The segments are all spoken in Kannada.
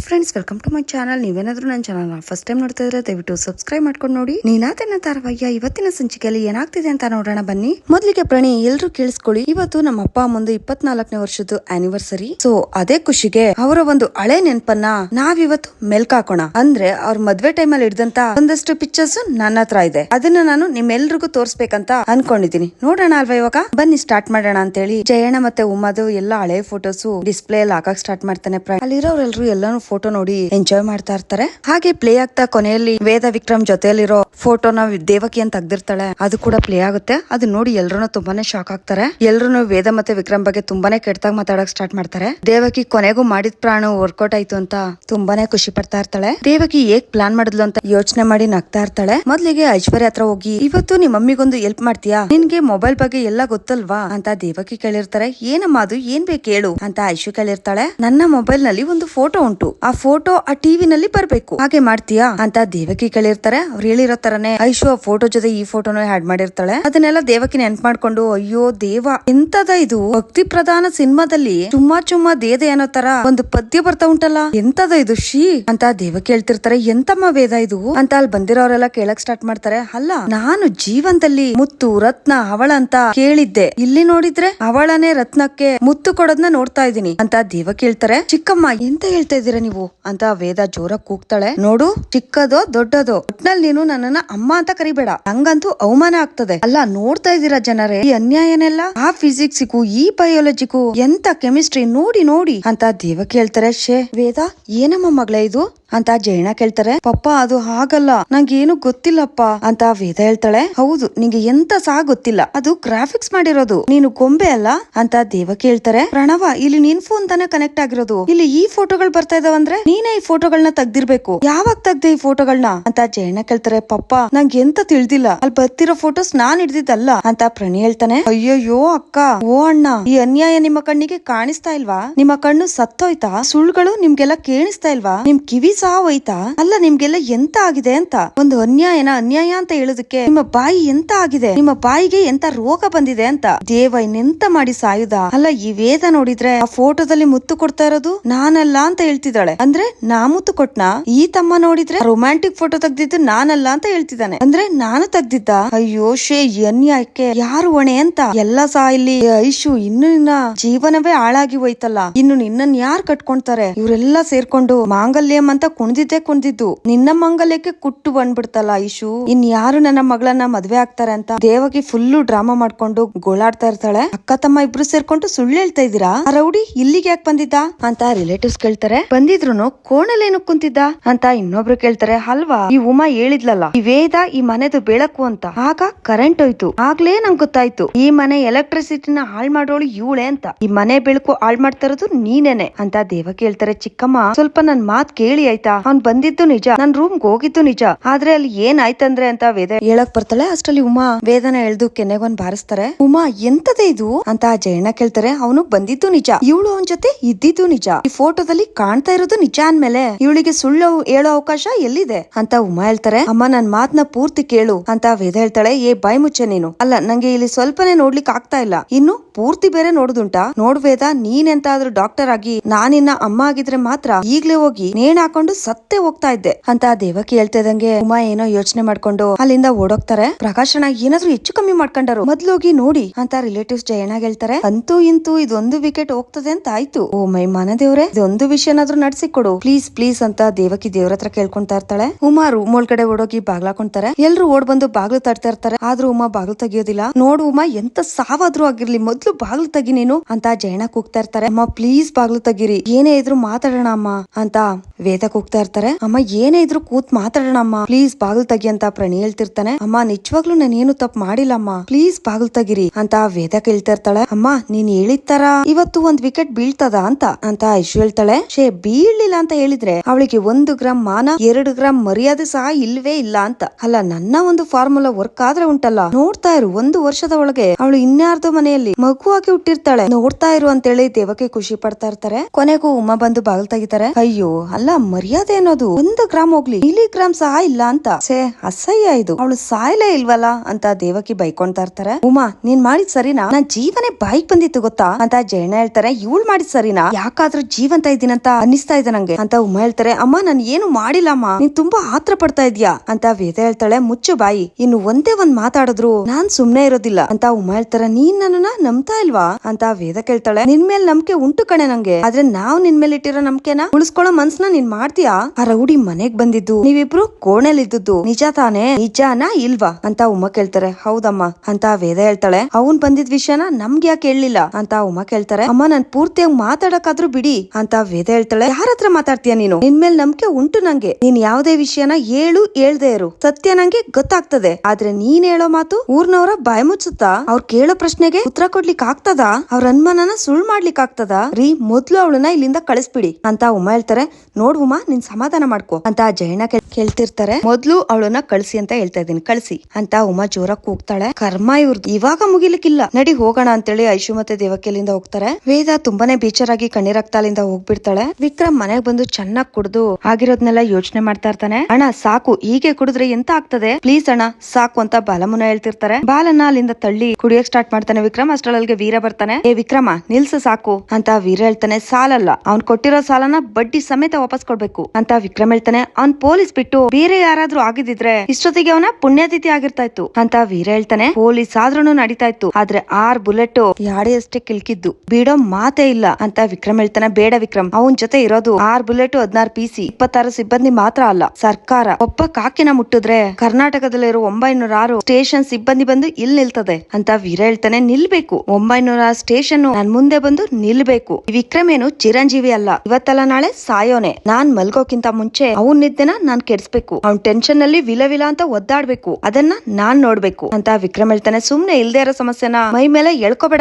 Hi friends welcome to my channel ನೀವೇನಾದ್ರೂ ನನ್ನ ಚಾನಲ್ ಫಸ್ಟ್ ಟೈಮ್ ನೋಡ್ತಾ ಇದ್ರೆ ದಯವಿಟ್ಟು ಸಬ್ಸ್ಕ್ರೈಬ್ ಮಾಡ್ಕೊಂಡು ನೋಡಿ. ನೀನಾತನ ತಾರವಯ್ಯ ಇವತ್ತಿನ ಸಂಚಿಕೆಯಲ್ಲಿ ಏನಾಗ್ತಿದೆ ಅಂತ ನೋಡೋಣ ಬನ್ನಿ. ಮೊದಲಿಗೆ ಪ್ರಣಿ, ಎಲ್ರು ಕೇಳಿಸ್ಕೊಳ್ಳಿ. ಇವತ್ತು ನಮ್ಮ ಅಪ್ಪ ಅಮ್ಮಂದು ಇಪ್ಪತ್ನಾಲ್ಕನೇ ವರ್ಷದ ಆನಿವರ್ಸರಿ ಸೊ ಅದೇ ಖುಷಿಗೆ ಅವರ ಒಂದು ಹಳೆ ನೆನಪನ್ನ ನಾವಿವತ್ತು ಮೆಲ್ಕಾಕೋಣ. ಅಂದ್ರೆ ಅವ್ರ ಮದ್ವೆ ಟೈಮ್ ಅಲ್ಲಿ ಹಿಡಿದಂತ ಒಂದಷ್ಟು ಪಿಕ್ಚರ್ಸ್ ನನ್ನ ಹತ್ರ ಇದೆ. ಅದನ್ನ ನಾನು ನಿಮ್ಮೆಲ್ರಿಗೂ ತೋರ್ಸ್ಬೇಕಂತ ಅನ್ಕೊಂಡಿದೀನಿ ನೋಡೋಣ ಅಲ್ವಾ ಇವಾಗ? ಬನ್ನಿ ಸ್ಟಾರ್ಟ್ ಮಾಡೋಣ ಅಂತ ಹೇಳಿ ಜಯಣ್ಣ ಮತ್ತೆ ಉಮ್ಮದು ಎಲ್ಲ ಹಳೆ ಫೋಟೋಸ್ ಡಿಸ್ಪ್ಲೇ ಅಲ್ಲಿ ಹಾಕಕ್ ಸ್ಟಾರ್ಟ್ ಮಾಡ್ತಾನೆ ಅಲ್ಲಿರೋರೆಲ್ರು ಎಲ್ಲಾನು ಫೋಟೋ ನೋಡಿ ಎಂಜಾಯ್ ಮಾಡ್ತಾ ಇರ್ತಾರೆ. ಹಾಗೆ ಪ್ಲೇ ಆಗ್ತಾ ಕೊನೆಯಲ್ಲಿ ವೇದ ವಿಕ್ರಮ್ ಜೊತೆಯಲ್ಲಿರೋ ಫೋಟೋನ ದೇವಕಿ ಅಂತ ತೆಗ್ದಿರ್ತಾಳೆ, ಅದು ಕೂಡ ಪ್ಲೇ ಆಗುತ್ತೆ. ಅದು ನೋಡಿ ಎಲ್ರು ತುಂಬಾನೇ ಶಾಕ್ ಆಗ್ತಾರೆ. ಎಲ್ರು ವೇದ ಮತ್ತೆ ವಿಕ್ರಮ್ ಬಗ್ಗೆ ತುಂಬಾನೇ ಕೆಟ್ಟದಾಗ ಮಾತಾಡಕ್ ಸ್ಟಾರ್ಟ್ ಮಾಡ್ತಾರೆ. ದೇವಕಿ ಕೊನೆಗೂ ಮಾಡಿದ ಪ್ರಾಣ ವರ್ಕೌಟ್ ಆಯ್ತು ಅಂತ ತುಂಬಾನೇ ಖುಷಿ ಪಡ್ತಾ ಇರ್ತಾಳೆ. ದೇವಕಿ ಹೇಗ್ ಪ್ಲಾನ್ ಮಾಡಿದ್ಲು ಅಂತ ಯೋಚನೆ ಮಾಡಿ ನಗ್ತಾ ಇರ್ತಾಳೆ. ಮೊದ್ಲಿಗೆ ಐಶ್ವರ್ಯ ಹತ್ರ ಹೋಗಿ, ಇವತ್ತು ನಿಮ್ ಮಮ್ಮಿಗೊಂದು ಹೆಲ್ಪ್ ಮಾಡ್ತೀಯಾ? ನಿನ್ಗೆ ಮೊಬೈಲ್ ಬಗ್ಗೆ ಎಲ್ಲ ಗೊತ್ತಲ್ವಾ? ಅಂತ ದೇವಕಿ ಕೇಳಿರ್ತಾರೆ. ಏನಮ್ಮ ಅದು? ಏನ್ ಬೇಕು ಹೇಳು? ಅಂತ ಐಶು ಕೇಳಿರ್ತಾಳೆ. ನನ್ನ ಮೊಬೈಲ್ನಲ್ಲಿ ಒಂದು ಫೋಟೋ ಉಂಟು. ಆ ಫೋಟೋ ಆ ಟಿವಿ ನಲ್ಲಿ ಬರ್ಬೇಕು. ಹಾಗೆ ಮಾಡ್ತೀಯಾ? ಅಂತ ದೇವಕಿ ಕೇಳಿರ್ತಾರೆ. ಅವ್ರು ಹೇಳಿರೋ ತರನೇ ಐಶು ಆ ಫೋಟೋ ಜೊತೆ ಈ ಫೋಟೋನೂ ಆಡ್ ಮಾಡಿರ್ತಾಳೆ. ಅದನ್ನೆಲ್ಲ ದೇವಕಿ ನೆನ್ಪ್ ಮಾಡ್ಕೊಂಡು ಅಯ್ಯೋ ದೇವ ಎಂತದ ಇದು? ಭಕ್ತಿ ಪ್ರಧಾನ ಸಿನಿಮಾದಲ್ಲಿ ಚುಮ್ಮಾ ಚುಮ್ಮಾ ದೇದೆ ಅನ್ನೋ ತರ ಒಂದು ಪದ್ಯ ಬರ್ತಾ ಉಂಟಲ್ಲ? ಎಂತದ ಇದು ಶೀ? ಅಂತ ದೇವಕಿ ಹೇಳ್ತಿರ್ತಾರೆ. ಎಂತಮ್ಮ ವೇದ ಇದು? ಅಂತ ಅಲ್ಲಿ ಬಂದಿರೋರೆಲ್ಲ ಕೇಳಕ್ ಸ್ಟಾರ್ಟ್ ಮಾಡ್ತಾರೆ. ಅಲ್ಲ, ನಾನು ಜೀವನದಲ್ಲಿ ಮುತ್ತು, ರತ್ನ, ಅವಳ ಅಂತ ಕೇಳಿದ್ದೆ. ಇಲ್ಲಿ ನೋಡಿದ್ರೆ ಅವಳನೇ ರತ್ನಕ್ಕೆ ಮುತ್ತು ಕೊಡೋದ್ನ ನೋಡ್ತಾ ಇದೀನಿ ಅಂತ ದೇವ ಕೇಳ್ತಾರೆ ಚಿಕ್ಕಮ್ಮ, ಎಂತ ಹೇಳ್ತಾ ಇದ್ದೀರಾ ನೀವು? ಅಂತ ವೇದ ಜೋರ ಕೂಗ್ತಾಳೆ. ನೋಡು, ಚಿಕ್ಕದೋ ದೊಡ್ಡದೋ, ಒಟ್ನಲ್ಲಿ ನೀನು ನನ್ನನ್ನ ಅಮ್ಮ ಅಂತ ಕರಿಬೇಡ. ನಂಗಂತೂ ಅವಮಾನ ಆಗ್ತದೆ. ಅಲ್ಲ, ನೋಡ್ತಾ ಇದ್ದೀರಾ ಜನರೇ? ಈ ಅನ್ಯಾಯನೆಲ್ಲ? ಆ ಫಿಸಿಕ್ಸಿಗೂ, ಈ ಬಯೋಲಜಿಗೂ, ಎಂತ ಕೆಮಿಸ್ಟ್ರಿ ನೋಡಿ ನೋಡಿ ಅಂತ ದೇವ ಕೇಳ್ತಾರೆ ಶೇ. ವೇದ, ಏನಮ್ಮ ಮಗಳೇ ಇದು? ಅಂತ ಜೈನ ಕೇಳ್ತಾರೆ. ಪಪ್ಪ, ಅದು ಹಾಗಲ್ಲ. ನಂಗೇನು ಗೊತ್ತಿಲ್ಲಪ್ಪ ಅಂತ ವೇದ ಹೇಳ್ತಾಳೆ. ಹೌದು, ನಿಂಗೆ ಎಂತ ಸಹ ಗೊತ್ತಿಲ್ಲ. ಅದು ಗ್ರಾಫಿಕ್ಸ್ ಮಾಡಿರೋದು. ನೀನು ಗೊಂಬೆ ಅಲ್ಲ? ಅಂತ ದೇವ ಕೇಳ್ತಾರೆ. ಪ್ರಣವ, ಇಲ್ಲಿ ನಿನ್ ಫೋನ್ ತಾನೇ ಕನೆಕ್ಟ್ ಆಗಿರೋದು. ಇಲ್ಲಿ ಈ ಫೋಟೋಗಳು ಬರ್ತಾ ಇದಾವಂದ್ರೆ ನೀನೇ ಈ ಫೋಟೋಗಳನ್ನ ತೆಗ್ದಿರ್ಬೇಕು. ಯಾವಾಗ ತೆಗ್ದೆ ಈ ಫೋಟೋಗಳನ್ನ ಅಂತ ಜೈನ ಕೇಳ್ತಾರೆ. ಪಪ್ಪ, ನಂಗೆ ಎಂತ ತಿಳಿದಿಲ್ಲ. ಅಲ್ಲಿ ಬರ್ತಿರೋ ಫೋಟೋಸ್ ನಾನ್ ಹಿಡ್ದಿದ್ದಲ್ಲ ಅಂತ ಪ್ರಣಿ ಹೇಳ್ತಾನೆ. ಅಯ್ಯಯ್ಯೋ, ಅಕ್ಕ. ಓ, ಅಣ್ಣ. ಈ ಅನ್ಯಾಯ ನಿಮ್ಮ ಕಣ್ಣಿಗೆ ಕಾಣಿಸ್ತಾ ಇಲ್ವಾ? ನಿಮ್ಮ ಕಣ್ಣು ಸತ್ತೋಯ್ತಾ? ಸುಳ್ಳುಗಳು ನಿಮ್ಗೆಲ್ಲ ಕೇಳಿಸ್ತಾ ಇಲ್ವಾ? ನಿಮ್ ಕಿವಿ ಸಹ ಹೋಯ್ತಾ ಅಲ್ಲ, ನಿಮ್ಗೆಲ್ಲ ಎಂತ ಆಗಿದೆ ಅಂತ? ಒಂದು ಅನ್ಯಾಯನ ಅನ್ಯಾಯ ಅಂತ ಹೇಳೋದಕ್ಕೆ ನಿಮ್ಮ ಬಾಯಿ ಎಂತ ಆಗಿದೆ? ನಿಮ್ಮ ಬಾಯಿಗೆ ಎಂತ ರೋಗ ಬಂದಿದೆ ಅಂತ? ದೇವ ಇನ್ನೆಂತ ಮಾಡಿ ಸಾಯುದ? ಅಲ್ಲ, ಈ ವೇದ ನೋಡಿದ್ರೆ ಆ ಫೋಟೋದಲ್ಲಿ ಮುತ್ತು ಕೊಡ್ತಾ ಇರೋದು ನಾನಲ್ಲ ಅಂತ ಹೇಳ್ತಿದ್ದಾಳೆ. ಅಂದ್ರೆ ನಾ ಮುತ್ತು ಕೊಟ್ನಾ? ಈ ತಮ್ಮ ನೋಡಿದ್ರೆ ರೊಮ್ಯಾಂಟಿಕ್ ಫೋಟೋ ತೆಗ್ದಿದ್ದು ನಾನಲ್ಲ ಅಂತ ಹೇಳ್ತಿದ್ದಾನೆ. ಅಂದ್ರೆ ನಾನು ತೆಗ್ದಿದ್ದ? ಅಯ್ಯೋ, ಶೇ ಅನ್ಯಾಯಕ್ಕೆ ಯಾರು ಹೊಣೆ ಅಂತ? ಎಲ್ಲ ಸಹ ಇಲ್ಲಿ ಐಶು ಇನ್ನು ನಿನ್ನ ಜೀವನವೇ ಹಾಳಾಗಿ ಹೋಯ್ತಲ್ಲ. ಇನ್ನು ನಿನ್ನನ್ ಯಾರು ಕಟ್ಕೊಂತಾರೆ ಇವರೆಲ್ಲ ಸೇರ್ಕೊಂಡು ಮಾಂಗಲ್ಯಂ ಅಂತ ಕುಣ್ದಿದ್ದೆ ಕುಣಿದಿದ್ದು. ನಿನ್ನ ಮಂಗಲ್ಯಕ್ಕೆ ಕುಟ್ಟು ಬಂದ್ಬಿಡ್ತಲ್ಲ ಇಶು ಇನ್ ಯಾರು ನನ್ನ ಮಗಳನ್ನ ಮದ್ವೆ ಆಗ್ತಾರೆ ಅಂತ ದೇವಗಿ ಫುಲ್ಲು ಡ್ರಾಮಾ ಮಾಡ್ಕೊಂಡು ಗೋಳಾಡ್ತಾ ಇರ್ತಾಳೆ. ಅಕ್ಕ ತಮ್ಮ ಇಬ್ರು ಸೇರ್ಕೊಂಡು ಸುಳ್ಳು ಹೇಳ್ತಾ ಇದೀರಾ ರೌಡಿ ಇಲ್ಲಿಗೆ ಯಾಕೆ ಬಂದಿದ್ದ? ಅಂತ ರಿಲೇಟಿವ್ಸ್ ಕೇಳ್ತಾರೆ. ಬಂದಿದ್ರು ಕೋಣಲೇನು ಕುಂತಿದ್ದ? ಅಂತ ಇನ್ನೊಬ್ರು ಕೇಳ್ತಾರೆ. ಅಲ್ವಾ? ಈ ಉಮಾ ಹೇಳಿದ್ಲಲ್ಲ, ಈ ವೇದ ಈ ಮನೆದು ಬೆಳಕು ಅಂತ. ಆಗ ಕರೆಂಟ್ ಹೋಯ್ತು. ಆಗ್ಲೇ ನಂಗೆ ಗೊತ್ತಾಯ್ತು. ಈ ಮನೆ ಎಲೆಕ್ಟ್ರಿಸಿಟಿನ ಹಾಳ್ ಮಾಡೋಳು ಇವಳೆ ಅಂತ. ಈ ಮನೆ ಬೆಳಕು ಹಾಳ್ ಮಾಡ್ತಾ ಇರೋದು ನೀನೇನೆ ಅಂತ ದೇವ ಕೇಳ್ತಾರೆ ಚಿಕ್ಕಮ್ಮ. ಸ್ವಲ್ಪ ನನ್ ಮಾತ್ ಕೇಳಿ ಅವ್ನ್ ಬಂದಿದ್ದು ನಿಜ. ನನ್ ರೂಮ್ಗೆ ಹೋಗಿದ್ದು ನಿಜ. ಆದ್ರೆ ಅಲ್ಲಿ ಏನ್ ಆಯ್ತಂದ್ರೆ ಅಂತ ವೇದ ಹೇಳಕ್ ಬರ್ತಾಳೆ. ಅಷ್ಟರಲ್ಲಿ ಉಮಾ ವೇದನ ಎಳ್ದು ಕೆನೆಗೊಂದ್ ಬಾರಿಸ್ತಾರೆ. ಉಮಾ, ಎಂತದೇ ಇದು? ಅಂತ ಜಯಣ್ಣ ಕೇಳ್ತಾರೆ. ಅವನು ಬಂದಿದ್ದು ನಿಜ. ಇವಳು ಅವನ್ ಜೊತೆ ಇದ್ದಿದ್ದು ನಿಜ. ಈ ಫೋಟೋದಲ್ಲಿ ಕಾಣ್ತಾ ಇರೋದು ನಿಜ ಅಂದ್ಮೇಲೆ ಇವಳಿಗೆ ಸುಳ್ಳು ಹೇಳೋ ಅವಕಾಶ ಎಲ್ಲಿದೆ? ಅಂತ ಉಮಾ ಹೇಳ್ತಾರೆ. ಅಮ್ಮ, ನನ್ ಮಾತ್ನ ಪೂರ್ತಿ ಕೇಳು. ಅಂತ ವೇದ ಹೇಳ್ತಾಳೆ. ಏ, ಬಾಯ್ ಮುಚ್ಚೆ ನೀನು. ಅಲ್ಲ, ನಂಗೆ ಇಲ್ಲಿ ಸ್ವಲ್ಪನೇ ನೋಡ್ಲಿಕ್ಕೆ ಆಗ್ತಾ ಇಲ್ಲ. ಇನ್ನು ಪೂರ್ತಿ ಬೇರೆ ನೋಡುದುಂಟಾ? ನೋಡ್ ವೇದ, ನೀನೆಂತಾದ್ರೂ ಡಾಕ್ಟರ್ ಆಗಿ ನಾನಿನ್ನ ಅಮ್ಮ ಆಗಿದ್ರೆ ಮಾತ್ರ ಈಗ್ಲೇ ಹೋಗಿ ನೇಣ್ ಹಾಕೊಂಡು ಸತ್ತೇ ಹೋಗ್ತಾ ಇದ್ದೆ. ಅಂತ ದೇವಕಿ ಇದ್ದಂಗೆ ಉಮಾ ಏನೋ ಯೋಚನೆ ಮಾಡ್ಕೊಂಡು ಅಲ್ಲಿಂದ ಓಡೋಗ್ತಾರೆ. ಪ್ರಕಾಶನ ಏನಾದ್ರೂ ಹೆಚ್ಚು ಕಮ್ಮಿ ಮಾಡ್ಕೊಂಡರು. ಮೊದ್ಲೋಗಿ ನೋಡಿ ಅಂತ ರಿಲೇಟಿವ್ಸ್ ಜಯಣ್ಣ ಹೇಳ್ತಾರೆ, ಅಂತೂ ಇಂತೂ ಇದೊಂದು ವಿಕೆಟ್ ಹೋಗ್ತದೆ ಅಂತ ಆಯ್ತು. ಓ ಮೈ ಮನದೇವ್ರೆ, ಇದೊಂದು ವಿಷಯನಾದ್ರೂ ನಡ್ಸಿ ಕೊಡು ಪ್ಲೀಸ್ ಪ್ಲೀಸ್ ಅಂತ ದೇವಕಿ ದೇವ್ರ ಹತ್ರ ಕೇಳ್ಕೊಂತಾ ಇರ್ತಾಳೆ. ಉಮಾ ರೂಮ್ ಒಳಗಡೆ ಓಡೋಗಿ ಬಾಗ್ಲಾಕೊಂತಾರೆ ಎಲ್ರು ಓಡ್ ಬಂದು ಬಾಗ್ಲು ತಡ್ತಾ ಇರ್ತಾರೆ. ಆದ್ರೂ ಉಮಾ ಬಾಗ್ಲು ತೆಗಿಯೋದಿಲ್ಲ. ನೋಡು ಉಮಾ, ಎಂತ ಸಾವಾದ್ರೂ ಆಗಿರ್ಲಿ, ಮೊದ್ಲು ಬಾಗ್ಲು ತೆಗಿ ನೀನು. ಅಂತ ಜಯಣ್ಣ ಕೂಗ್ತಾ ಇರ್ತಾರೆ. ಅಮ್ಮ ಪ್ಲೀಸ್ ಬಾಗ್ಲು ತೆಗೀರಿ. ಏನೇ ಇದ್ರು ಮಾತಾಡೋಣ ಅಮ್ಮ. ಅಂತ ವೇದ ಕೂಗ್ತಾ ಇರ್ತಾರೆ. ಅಮ್ಮ, ಏನೇ ಇದ್ರು ಕೂತ್ ಮಾತಾಡೋಣ ಅಮ್ಮ. ಪ್ಲೀಸ್ ಬಾಗಿಲು ತಗಿ ಅಂತ ಪ್ರಣಿ ಹೇಳ್ತಿರ್ತಾನೆ. ಅಮ್ಮ, ನಿಜವಾಗ್ಲೂ ನಾನು ಏನು ತಪ್ಪು ಮಾಡಿಲ್ಲಮ್ಮ ಪ್ಲೀಸ್ ಬಾಗಿಲು ತಗಿರಿ ಅಂತ ವೇದ ಕೇಳ್ತಾ ಇರ್ತಾಳೆ. ಅಮ್ಮ, ನೀನ್ ಹೇಳಿತ್ತಾರ ತರ ಇವತ್ತು ಒಂದ್ ವಿಕೆಟ್ ಬೀಳ್ತದ ಅಂತ? ಅಂತ ಐಶು ಹೇಳ್ತಾಳೆ. ಶೇ ಬೀಳ್ಲಿಲ್ಲ ಅಂತ ಹೇಳಿದ್ರೆ ಅವಳಿಗೆ ಒಂದು ಗ್ರಾಮ್ ಮಾನ, ಎರಡು ಗ್ರಾಮ್ ಮರ್ಯಾದೆ ಸಹ ಇಲ್ವೇ ಇಲ್ಲ ಅಂತ. ಅಲ್ಲ, ನನ್ನ ಒಂದು ಫಾರ್ಮುಲಾ ವರ್ಕ್ ಆದ್ರೆ ಉಂಟಲ್ಲ. ನೋಡ್ತಾ ಇರು, ಒಂದು ವರ್ಷದ ಒಳಗೆ ಅವಳು ಇನ್ಯಾರ್ದೋ ಮನೆಯಲ್ಲಿ ಮಗುವಾಗಿ ಹುಟ್ಟಿರ್ತಾಳೆ. ನೋಡ್ತಾ ಇರು ಅಂತೇಳಿ ದೇವಕ್ಕೆ ಖುಷಿ ಪಡ್ತಾ ಇರ್ತಾರೆ. ಕೊನೆಗೂ ಉಮ್ಮ ಬಂದು ಬಾಗಿಲು ತೆಗಿತಾರೆ. ಅಯ್ಯೋ, ಅಲ್ಲ ಮರ್ಯಾದೆ ಅನ್ನೋದು ಒಂದು ಗ್ರಾಮ್ ಹೋಗ್ಲಿ, ಮಿಲಿಗ್ರಾಮ್ ಸಹ ಇಲ್ಲ ಅಂತ. ಸೇ ಅಸಹ್ಯ ಇದು. ಅವಳು ಸಾಯಲೇ ಇಲ್ವಲ್ಲ ಅಂತ ದೇವಕಿ ಬೈಕೊಂತಾ ಇರ್ತಾರೆ. ಉಮಾ, ನೀನ್ ಮಾಡಿದ್ ಸರಿನಾ? ನನ್ ಜೀವನೇ ಬೈಕ್ ಬಂದಿತ್ತು ಗೊತ್ತಾ? ಅಂತ ಜಯಣ್ಣ ಹೇಳ್ತಾರೆ. ಇವಳು ಮಾಡಿದ್ ಸರಿನಾ? ಯಾಕಾದ್ರೂ ಜೀವಂತ ಇದ್ದೀನಂತ ಅನ್ನಿಸ್ತಾ ಇದೆ ನಂಗೆ ಅಂತ ಉಮಾ ಹೇಳ್ತಾರೆ. ಅಮ್ಮ, ನಾನು ಏನು ಮಾಡಿಲ್ಲ ಅಮ್ಮ ನೀನ್ ತುಂಬಾ ಆತ್ರ ಪಡ್ತಾ ಇದ್ಯಾ? ಅಂತ ವೇದ ಹೇಳ್ತಾಳೆ. ಮುಚ್ಚು ಬಾಯಿ. ಇನ್ನು ಒಂದೇ ಒಂದ್ ಮಾತಾಡಿದ್ರು ನಾನ್ ಸುಮ್ನೆ ಇರೋದಿಲ್ಲ ಅಂತ ಉಮಾ ಹೇಳ್ತಾರೆ. ನೀನ್ ನನ್ನ ನಂಬ್ತಾ ಇಲ್ವಾ? ಅಂತ ವೇದ ಕೇಳ್ತಾಳೆ. ನಿನ್ ಮೇಲೆ ನಂಬಿಕೆ ಉಂಟು ಕಣೆ ನಂಗೆ. ಆದ್ರೆ ನಾವ್ ನಿನ್ ಮೇಲೆ ಇಟ್ಟಿರೋ ನಂಬಿಕೆನ ಉಳಿಸ್ಕೊಳ್ಳೋ ಮನ್ಸ್ನ ನೀನ್ ಮಾಡ್ತೀಯಾ? ಆ ರೌಡಿ ಮನೆಗ್ ಬಂದಿದ್ದು. ನೀವಿಬ್ರು ಕೋಣೆಲ್ ಇದ್ದದ್ದು ನಿಜ ತಾನೇ? ನಿಜಾನಾ ಇಲ್ವಾ? ಅಂತ ಉಮಾ ಕೇಳ್ತಾರೆ. ಹೌದಮ್ಮ, ಅಂತ ವೇದ ಹೇಳ್ತಾಳೆ. ಅವನ್ ಬಂದಿದ್ ವಿಷಯನ ನಮ್ಗೆ ಯಾಕೆ ಹೇಳಿಲ್ಲ ಅಂತ ಉಮಾ ಕೇಳ್ತಾರೆ. ಅಮ್ಮ, ನಾನ್ ಪೂರ್ತಿಯಾಗಿ ಮಾತಾಡಕ್ಕಾದ್ರೂ ಬಿಡಿ, ಅಂತ ವೇದ ಹೇಳ್ತಾಳೆ. ಯಾರ ಹತ್ರ ಮಾತಾಡ್ತೀಯ ನೀನು? ನಿನ್ ಮೇಲೆ ನಂಬಿಕೆ ಉಂಟು ನಂಗೆ. ನೀನ್ ಯಾವ್ದೇ ವಿಷಯನ ಹೇಳು, ಹೇಳ್ದೆ ಇರು. ಸತ್ಯ ನಂಗೆ ಗೊತ್ತಾಗ್ತದೆ. ಆದ್ರೆ ನೀನ್ ಹೇಳೋ ಮಾತು ಊರ್ನವರ ಬಾಯ್ ಮುಚ್ಚುತ್ತಾ? ಅವ್ರ ಕೇಳೋ ಪ್ರಶ್ನೆಗೆ ಉತ್ತರ ಕೊಡ್ಲಿಕ್ ಆಗ್ತದ? ಅವ್ರ ಅನುಮಾನನ ಸುಳ್ಳು ಮಾಡ್ಲಿಕ್ ಆಗ್ತದ? ರೀ, ಮೊದ್ಲು ಅವಳನ್ನ ಇಲ್ಲಿಂದ ಕಳಿಸ್ಬಿಡಿ, ಅಂತ ಉಮಾ ಹೇಳ್ತಾರೆ. ನೋಡ್ ಉಮಾ ನೀನ್ ಸಮಾಧಾನ ಮಾಡ್ಕೋ ಅಂತ ಜಯಣ್ಣ ಕೇಳ್ತಿರ್ತಾರೆ. ಮೊದ್ಲು ಅವಳನ್ನ ಕಳ್ಸಿ ಅಂತ ಹೇಳ್ತಾ ಇದೀನಿ ಕಳ್ಸಿ. ಅಂತ ಉಮಾ ಜೋರಕ್ ಕೂಗ್ತಾಳೆ. ಕರ್ಮ ಇವ್ರದ್ದು ಇವಾಗ ಮುಗಿಲಿಕ್ಕಿಲ್ಲ. ನಡಿ ಹೋಗೋಣ ಅಂತೇಳಿ ಐಶು ಮತ್ತೆ ದೇವಕಿಯಲ್ಲಿಂದ ಹೋಗ್ತಾರೆ. ವೇದ ತುಂಬಾನೇ ಬೇಜಾರಾಗಿ ಕಣ್ಣೀರಾಗ್ತಾಲಿಂದ ಹೋಗ್ಬಿಡ್ತಾಳೆ. ವಿಕ್ರಮ್ ಮನೆಗ್ ಬಂದು ಚೆನ್ನಾಗ್ ಕುಡ್ದು ಆಗಿರೋದ್ನೆಲ್ಲ ಯೋಚನೆ ಮಾಡ್ತಾ ಇರ್ತಾನೆ. ಅಣ್ಣ, ಸಾಕು. ಹೀಗೆ ಕುಡಿದ್ರೆ ಎಂತ ಆಗ್ತದೆ? ಪ್ಲೀಸ್ ಅಣ್ಣ, ಸಾಕು ಅಂತ ಬಾಲಮುನ ಹೇಳ್ತಿರ್ತಾರೆ. ಬಾಲನ ಅಲ್ಲಿಂದ ತಳ್ಳಿ ಕುಡಿಯಕ್ ಸ್ಟಾರ್ಟ್ ಮಾಡ್ತಾನೆ ವಿಕ್ರಮ್. ಅಷ್ಟರೊಳಗೆ ವೀರ ಬರ್ತಾನೆ. ಏ ವಿಕ್ರಮ, ನಿಲ್ಸು ಸಾಕು ಅಂತ ವೀರ ಹೇಳ್ತಾನೆ. ಸಾಲಲ್ಲ. ಅವ್ನ್ ಕೊಟ್ಟಿರೋ ಸಾಲನ ಬಡ್ಡಿ ಸಮೇತ ವಾಪಸ್ ಕೊಡ್ಬೇಕು. ಅಂತ ವಿಕ್ರಮ್ ಹೇಳ್ತಾನೆ ಅವ್ನ್ ಪೊಲೀಸ್ ಬಿಟ್ಟು ಬೇರೆ ಯಾರಾದ್ರೂ ಆಗಿದಿದ್ರೆ ಇಷ್ಟೊತ್ತಿಗೆ ಅವನ ಪುಣ್ಯತಿಥಿ ಆಗಿರ್ತಾ ಇತ್ತು ಅಂತ ವೀರ ಹೇಳ್ತಾನೆ ಪೊಲೀಸ್ ಆದ್ರೂನು ನಡೀತಾ ಇತ್ತು ಆದ್ರೆ ಆರ್ ಬುಲೆಟ್ ಯಾಡೆಯಷ್ಟೇ ಕಿಲ್ಕಿದ್ದು ಬಿಡೋ ಮಾತೇ ಇಲ್ಲ ಅಂತ ವಿಕ್ರಮ್ ಹೇಳ್ತಾನೆ ಬೇಡ ವಿಕ್ರಮ್. ಅವನ್ ಜೊತೆ ಇರೋದು ಆರ್ ಬುಲೆಟ್ ಹದಿನಾರು ಪಿಸಿ ಇಪ್ಪತ್ತಾರು ಸಿಬ್ಬಂದಿ ಮಾತ್ರ ಅಲ್ಲ, ಸರ್ಕಾರ. ಒಬ್ಬ ಕಾಕಿನ ಮುಟ್ಟಿದ್ರೆ ಕರ್ನಾಟಕದಲ್ಲಿರೋ ಒಂಬೈನೂರ ಆರು ಸ್ಟೇಷನ್ ಸಿಬ್ಬಂದಿ ಬಂದು ಇಲ್ಲಿ ನಿಲ್ತದೆ ಅಂತ ವೀರ ಹೇಳ್ತಾನೆ ನಿಲ್ಬೇಕು. ಒಂಬೈನೂರ ಸ್ಟೇಷನ್ ನನ್ ಮುಂದೆ ಬಂದು ನಿಲ್ಬೇಕು. ವಿಕ್ರಮ್ ಏನು ಚಿರಂಜೀವಿ ಅಲ್ಲ, ಇವತ್ತಲ್ಲ ನಾಳೆ ಸಾಯೋನೆ. ನಾನ್ ಮಲ್ಗೋಕ್ಕಿಂತ ಮುಂಚೆ ಅವನ್ ನಿದ್ದೆನ ನಾನ್ ಕೆಡಿಸ್ಬೇಕು. ಅವ್ನ್ ಟೆನ್ಷನ್ನಲ್ಲಿ ವಿಲ ವಿಲ ಅಂತ ಒದ್ದಾಡ್ಬೇಕು. ಅದನ್ನ ನಾನ್ ನೋಡ್ಬೇಕು. ಅಂತ ವಿಕ್ರಮ್ ಹೇಳ್ತಾನೆ. ಸುಮ್ನೆ ಇಲ್ದೇ ಇರೋ ಸಮಸ್ಯೆನ ಮೈ ಮೇಲೆ ಎಳ್ಕೊಬೇಡ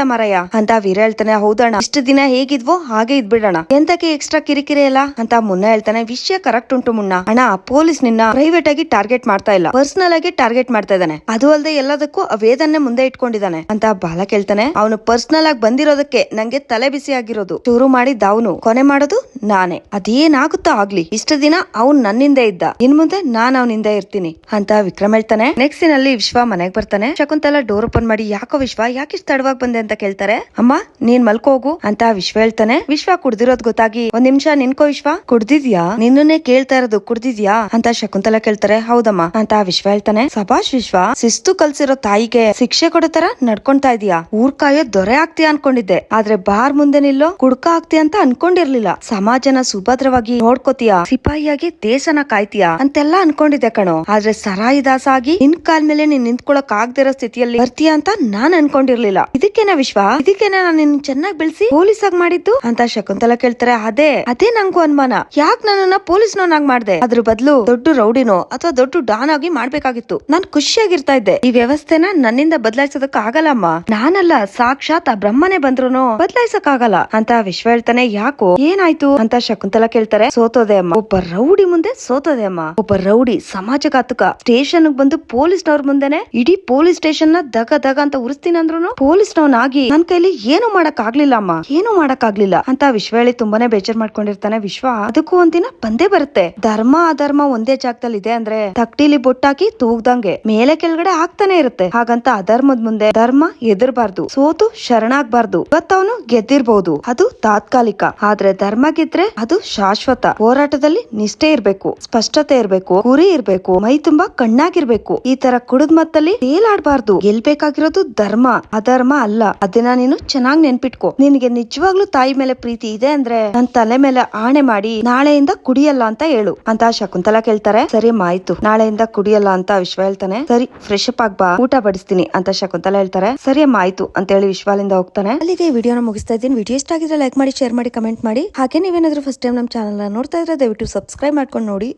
ಅಂತ ವೀರ ಹೇಳ್ತಾನೆ. ಹೌದಣ್ಣ. ಇಷ್ಟು ದಿನ ಹೇಗಿದ್ವೋ ಹಾಗೆ ಇದ್ಬಿಡೋಣ. ಎಂತಕ್ಕೆ ಎಕ್ಸ್ಟ್ರಾ ಕಿರಿಕಿರಿ ಅಲ್ಲ ಅಂತ ಮುನ್ನ ಹೇಳ್ತಾನೆ. ವಿಷಯ ಕರೆಕ್ಟ್ ಉಂಟು ಮುನ್ನ. ಅಣ್ಣ ಪೊಲೀಸ್ ನಿನ್ನ ಪ್ರೈವೇಟ್ ಆಗಿ ಟಾರ್ಗೆಟ್ ಮಾಡ್ತಾ ಇಲ್ಲ. ಪರ್ಸನಲ್ ಆಗಿ ಟಾರ್ಗೆಟ್ ಮಾಡ್ತಾ ಇದ್ದಾನೆ. ಅದು ಅಲ್ಲದೆ ಎಲ್ಲದಕ್ಕೂ ವೇದನ್ನೇ ಮುಂದೆ ಇಟ್ಕೊಂಡಿದ್ದಾನೆ. ಅಂತ ಬಾಲ ಕೇಳ್ತಾನೆ. ಅವನು ಪರ್ಸನಲ್ ಆಗಿ ಬಂದಿರೋದಕ್ಕೆ ನಂಗೆ ತಲೆ ಬಿಸಿ ಆಗಿರೋದು. ಶುರು ಮಾಡಿದ್ದ ಅವನು ಕೊನೆ ಮಾಡೋದು ನಾನೇ. ಅದೇನಾಗುತ್ತೋ ಆಗ್ಲಿ. ಇಷ್ಟು ದಿನ ಅವ್ನ್ ನನ್ನಿಂದ ಇದ್ದ. ಇನ್ ಮುಂದೆ ನಾನ್ ಅವನಿಂದ ಇರ್ತೀನಿ. ಅಂತ ವಿಕ್ರಮ್ ಹೇಳ್ತಾನೆ. ನೆಕ್ಸ್ಟ್ ಅಲ್ಲಿ ವಿಶ್ವ ಮನೆಗ್ ಬರ್ತಾನೆ. ಶಕುಂತಲ ಡೋರ್ ಓಪನ್ ಮಾಡಿ, ಯಾಕೋ ವಿಶ್ವ ಯಾಕೆ ಯಾಕಿಷ್ಟು ತಡವಾಗಿ ಬಂದೆ ಅಂತ ಕೇಳ್ತಾರೆ? ಅಮ್ಮ, ನೀನ್ ಮಲ್ಕೋಗು, ಅಂತ ವಿಶ್ವ ಹೇಳ್ತಾನೆ. ವಿಶ್ವ ಕುಡ್ದಿರೋದ್ ಗೊತ್ತಾಗಿ, ಒಂದ್ ನಿಮಿಷ ನಿನ್ಕೋ ವಿಶ್ವ. ಕುಡ್ದಿದ್ಯಾ? ನಿನ್ನನ್ನೇ ಕೇಳ್ತಾ ಇರೋದು, ಕುಡ್ದಿದ್ಯಾ? ಅಂತ ಶಕುಂತಲ ಕೇಳ್ತಾರೆ. ಹೌದಮ್ಮ, ಅಂತ ವಿಶ್ವ ಹೇಳ್ತಾನೆ. ಸಭಾಷ್ ವಿಶ್ವ, ಶಿಸ್ತು ಕಲ್ಸಿರೋ ತಾಯಿಗೆ ಶಿಕ್ಷೆ ಕೊಡೋ ತರ ನಡ್ಕೊಂತಾ ಇದೀಯಾ? ಊರ್ ಕಾಯೋ ದೊರೆ ಆಗ್ತೀಯ ಅನ್ಕೊಂಡಿದ್ದೆ. ಆದ್ರೆ ಬಾರ್ ಮುಂದೆ ನಿಲ್ಲೋ ಕುಡ್ಕ ಆಗ್ತೀಯ ಅಂತ ಅನ್ಕೊಂಡಿರ್ಲಿಲ್ಲ. ಸಮಾಜನ ಸುಭದ್ರವಾಗಿ ಸಿಪಾಯಿಯಾಗಿ ದೇಶನ ಕಾಯ್ತೀಯಾ? ಅಂತೆಲ್ಲ ಅನ್ಕೊಂಡಿದ್ದೆ ಕಣೋ. ಆದ್ರೆ ಸರಾಯಿ ದಾಸ ಆಗಿ ನಿನ್ ಕಾಲ್ ಮೇಲೆ ನೀನ್ ನಿಂತ್ಕೊಳಕ್ ಆಗದಿರೋ ಸ್ಥಿತಿಯಲ್ಲಿ ಬರ್ತೀಯಾ ಅಂತ ನಾನ್ ಅನ್ಕೊಂಡಿರ್ಲಿಲ್ಲ. ಇದಕ್ಕೇನ ವಿಶ್ವ? ಇದಕ್ಕೇನ ನಾನು ನಿನ್ ಚೆನ್ನಾಗ್ ಬೆಳೆಸಿ ಪೊಲೀಸ್ ಆಗಿ ಮಾಡಿದ್ದು? ಅಂತ ಶಕುಂತಲ ಕೇಳ್ತಾರೆ. ಅದೇ ಅದೇ ನಂಗೂ ಅನುಮಾನ. ಯಾಕ್ ನನ್ನನ್ನ ಪೊಲೀಸ್ನವನಾಗ್ ಮಾಡ್ದೆ? ಅದ್ರ ಬದಲು ದೊಡ್ಡ ರೌಡಿನೋ ಅಥವಾ ದೊಡ್ಡ ಡಾನ್ ಆಗಿ ಮಾಡ್ಬೇಕಾಗಿತ್ತು. ನಾನ್ ಖುಷಿಯಾಗಿರ್ತಾ ಇದ್ದೆ. ಈ ವ್ಯವಸ್ಥೆನ ನನ್ನಿಂದ ಬದಲಾಯಿಸೋದಕ್ ಆಗಲ್ಲಮ್ಮ ನಾನಲ್ಲ ಸಾಕ್ಷಾತ್ ಆ ಬ್ರಹ್ಮನೇ ಬಂದ್ರು ಬದಲಾಯಿಸಕ್ ಆಗಲ್ಲ ಅಂತ ವಿಶ್ವ ಹೇಳ್ತಾನೆ, ಯಾಕೋ? ಏನಾಯ್ತು? ಅಂತ ಶಕುಂತಲ ಕೇಳ್ತಾರೆ. ಸೋತೋದೆ ಅಮ್ಮ. ಒಬ್ಬ ರೌಡಿ ಮುಂದೆ ಸೋತೋದೆ ಅಮ್ಮ. ಒಬ್ಬ ರೌಡಿ ಸಮಾಜಘಾತುಕ ಸ್ಟೇಷನ್ ಬಂದು ಪೊಲೀಸ್ನವ್ರ ಮುಂದೆನೆ ಇಡೀ ಪೊಲೀಸ್ ಸ್ಟೇಷನ್ನ ದಗ ದಗ ಅಂತ ಉರಿಸ್ತೀನಿ ಅಂದ್ರು ಪೊಲೀಸ್ನವನಾಗಿ ನನ್ ಕೈಲಿ ಏನು ಮಾಡಕ್ ಆಗ್ಲಿಲ್ಲ ಅಮ್ಮ. ಏನು ಮಾಡಕ್ ಆಗ್ಲಿಲ್ಲ ಅಂತ ವಿಶ್ವ ಹೇಳಿ ತುಂಬಾನೇ ಬೇಜಾರ್ ಮಾಡ್ಕೊಂಡಿರ್ತಾನೆ ವಿಶ್ವ. ಅದಕ್ಕೂ ಒಂದಿನ ಬಂದೇ ಬರುತ್ತೆ. ಧರ್ಮ ಅಧರ್ಮ ಒಂದೇ ಜಾಗದಲ್ಲಿ ಇದೆ ಅಂದ್ರೆ ತಕ್ಟಿಲಿ ಬೊಟ್ಟಾಕಿ ತೂಗ್ದಂಗೆ ಮೇಲೆ ಕೆಳಗಡೆ ಆಗ್ತಾನೆ ಇರುತ್ತೆ. ಹಾಗಂತ ಅಧರ್ಮದ ಮುಂದೆ ಧರ್ಮ ಎದುರ್ಬಾರ್ದು. ಸೋತು ಶರಣಾಗ್ಬಾರ್ದು. ಇವತ್ತವನು ಗೆದ್ದಿರ್ಬಹುದು ಅದು ತಾತ್ಕಾಲಿಕ. ಆದ್ರೆ ಧರ್ಮ ಗೆದ್ರೆ ಅದು ಶಾಶ್ವತ. ಹೋರಾಟದಲ್ಲಿ ನಿಷ್ಠೆ ಇರ್ಬೇಕು, ಸ್ಪಷ್ಟತೆ ಇರ್ಬೇಕು, ಗುರಿ ಇರ್ಬೇಕು, ಮೈ ತುಂಬಾ ಕಣ್ಣಾಗಿರ್ಬೇಕು. ಈ ತರ ಕುಡಿದ್ ಮತ್ತಲ್ಲಿ ತೇಲಾಡ್ಬಾರ್ದು. ಗೆಲ್ಬೇಕಾಗಿರೋದು ಧರ್ಮ. ಅಧರ್ಮ ಅಲ್ಲ. ಅದನ್ನ ನೀನು ಚೆನ್ನಾಗ್ ನೆನ್ಪಿಟ್ಕೋ. ನಿನಗೆ ನಿಜವಾಗ್ಲೂ ತಾಯಿ ಮೇಲೆ ಪ್ರೀತಿ ಇದೆ ಅಂದ್ರೆ ನನ್ ತಲೆ ಮೇಲೆ ಆಣೆ ಮಾಡಿ ನಾಳೆಯಿಂದ ಕುಡಿಯಲ್ಲ ಅಂತ ಹೇಳು. ಅಂತ ಶಕುಂತಲ ಕೇಳ್ತಾರೆ. ಸರಿ ಮಾಯ್ತು ನಾಳೆಯಿಂದ ಕುಡಿಯಲ್ಲ ಅಂತ ವಿಶ್ವ ಹೇಳ್ತಾನೆ. ಸರಿ ಫ್ರೆಶ್ ಅಪ್ ಆಗ್ಬಾ ಊಟ ಬಡಿಸ್ತೀನಿ ಅಂತ ಶಕುಂತಲ ಹೇಳ್ತಾರೆ. ಸರಿ ಅಮ್ಮ ಆಯ್ತು ಅಂತ ಹೇಳಿ ವಿಶ್ವಾಲಿಂದ ಹೋಗ್ತಾನೆ. ಅಲ್ಲಿಗೆ ವಿಡಿಯೋನ ಮುಗಿಸ್ತಾ ಇದ್ದೀನಿ. ವಿಡಿಯೋ ಇಷ್ಟ ಆಗಿದ್ರೆ ಲೈಕ್ ಮಾಡಿ ಶೇರ್ ಮಾಡಿ ಕಮೆಂಟ್ ಮಾಡಿ. ಹಾಗೆ ನೀವೇನಾದ್ರೂ ಫಸ್ಟ್ ಟೈಮ್ ನಮ್ಮ ಚಾನಲ್ ನೋಡ್ತಾ ಇದ್ರೆ ದಯವಿಟ್ಟು ಸಬ್ಸ್ಕ್ರೈಬ್ ಮಾಡ್ಕೊಂಡು ನೋಡಿ.